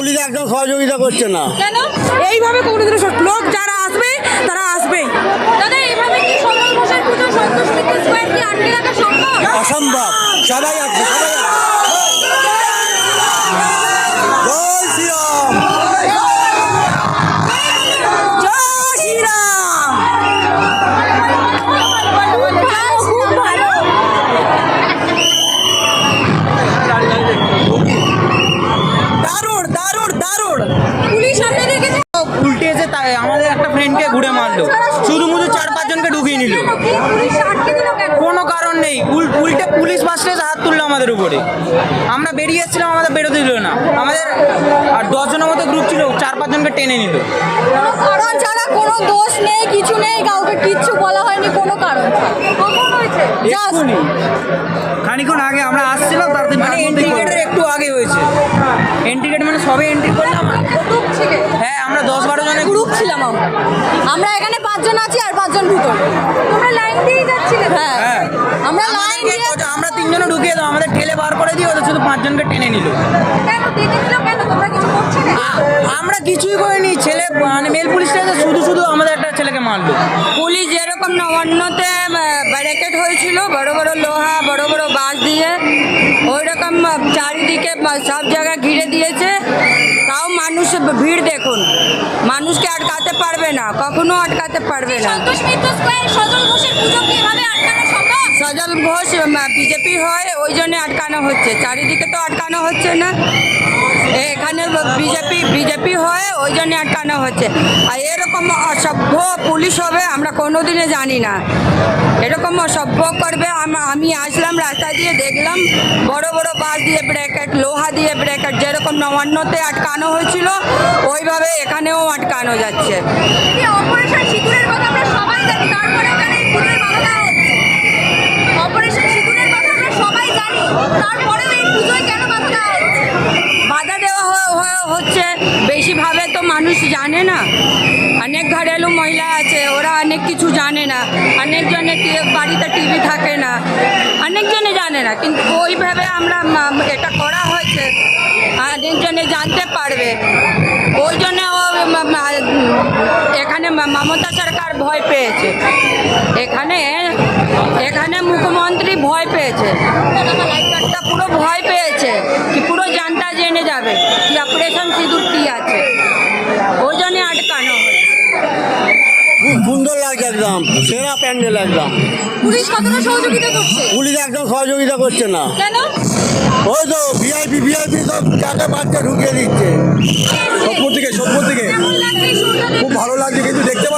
Police একদম সহযোগিতা করছে না। কেন? এইভাবে কোনোদিনও লোক যারা আসবে তারা আসবেই। দাদা এইভাবে কি সম্ভব? অসম্ভব। সবাই একটা ফ্রেন্ডকে ঘুরে মারলো। শুধু মুধু চার পাঁচজনকে ঢুকিয়ে নিল। কেন? কারণ নেই। উল্টে পুলিশ বাসটা এসে হাত তুললো আমাদের উপরে। আমরা বেরিয়ে এসেছিলাম আমাদের বেরোতে দিল না। আমাদের আর দশজনের মতো গ্রুপ ছিল চার পাঁচজনকে টেনে নিল। কারণ ছাড়া কোনো দোষ নেই কিছু নেই কাউকে কিচ্ছু বলা হয়নি কোনো কারণ। খানিক্ষণ আগে আমরা আসছিলাম তার মানে এন্ট্রি গেটের একটু আগে হয়েছে। এন্ট্রি গেট মানে সবে এন্ট্রি করলাম গ্রুপ ছিলে হ্যাঁ আমরা দশ বারো জনের গ্রুপ ছিলাম আমরা আমরা এখানে পাঁচজন আছি আর পাঁচজন ভিতর তোমরা লাইন দিয়ে যাচ্ছিলে হ্যাঁ। হ্যাঁ। আমরা লাইন দিয়ে আমরা তিনজনে ঢুকিয়ে দাও আমাদের ঠেলে বার করে দিয়ে ওদের শুধু পাঁচজনকে টেনে নিল। কেন? দিয়ে দিচ্ছিল কেন? তোমরা কিছু করছিলে আমরা কিছুই করিনি। ছেলে মানে মেল পুলিশটা শুধু শুধু আমাদের একটা ছেলেকে মারলো। পুলিশ যেরকম নবান্নতে ব্যারিকেড হয়েছিল বড় বড় লোহা বড় বড় বাঁশ দিয়ে। ওই রকম চারিদিকে সব জায়গায় ঘিরে দিয়েছে। তাও মানুষ ভিড় দেখুন। মানুষকে আটকাতে পারবে না কখনো আটকাতে পারবে না। সজল ঘোষ বিজেপি হয় ওই জন্য আটকানো হচ্ছে। চারিদিকে তো আটকানো হচ্ছে না। এখানে বিজেপি বিজেপি হয়, ওই জন্য আটকানো হচ্ছে। আর এরকম অসভ্য পুলিশ হবে, আমরা কোনোদিনে জানি না। এরকম অসভ্য করবে, আমি আসলাম রাস্তা দিয়ে, দেখলাম বড় বড় বাস দিয়ে ব্র্যাকেট লোহা দিয়ে ব্র্যাকেট যেরকম নবান্নতে আটকানো হয়েছিল, ওইভাবে এখানেও আটকানো যাচ্ছে। অপারেশন সিঁদুরের কথা আমরা সবাই জানি কেন এই পুজোয় বাধা দেওয়া হচ্ছে অপারেশন সিঁদুরের কথা আমরা সবাই জানি তারপরেও এই পুজোয় কেন বাধা দেওয়া হচ্ছে বাধা দেওয়া হ- হ- হচ্ছে, বেশিভাবে তো মানুষ জানে না। অনেক ঘরেলু মহিলা আছে, ওরা অনেক কিছু জানে না। অনেকজনে টি- বাড়িতে টিভি থাকে না। অনেকজনে জানে না, কিন্তু ওইভাবে আমরা এটা করা হয়েছে অনেকজনে জানতে পারবে। ওই জন্য মমতা সরকার ভয় পেয়েছে। এখানে এখানে মুখ্যমন্ত্রী ভয় পেয়েছে। একটা পুরো ভয় পেয়েছে কি পুরো জানতা জেনে যাবে কি অপারেশন সিঁদুর কি আছে। ওই জন্য আটকানো সুন্দর লাগছে একদম সেরা প্যান্ডেল একদম। পুলিশ কতটা সহযোগিতা করছে? পুলিশ একদম সহযোগিতা করছে না। কেন? ওই তো ভিআইপি ভিআইপি সব টাকা বাচ্চা ঢুকিয়ে দিচ্ছে। সোদপুর থেকে সোদপুর থেকে।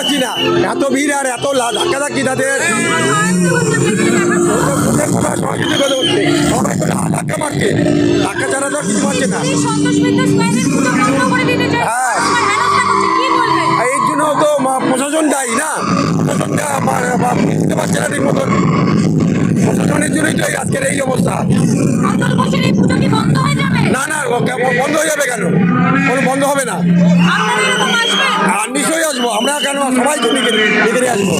পাচ্ছি না। এত ভিড় আর এত ধাক্কা ধাক্কি তাদের হ্যাঁ। জন্য তো প্রশাসন দায়ী না। না ঠিক মতন। প্রশাসনের জন্যই তো আজকের এই অবস্থা। না না বন্ধ হয়ে যাবে কেন? কোনো বন্ধ হবে না। আর নিশ্চয়ই আসব। আমরা কেন সবাই তো আসব।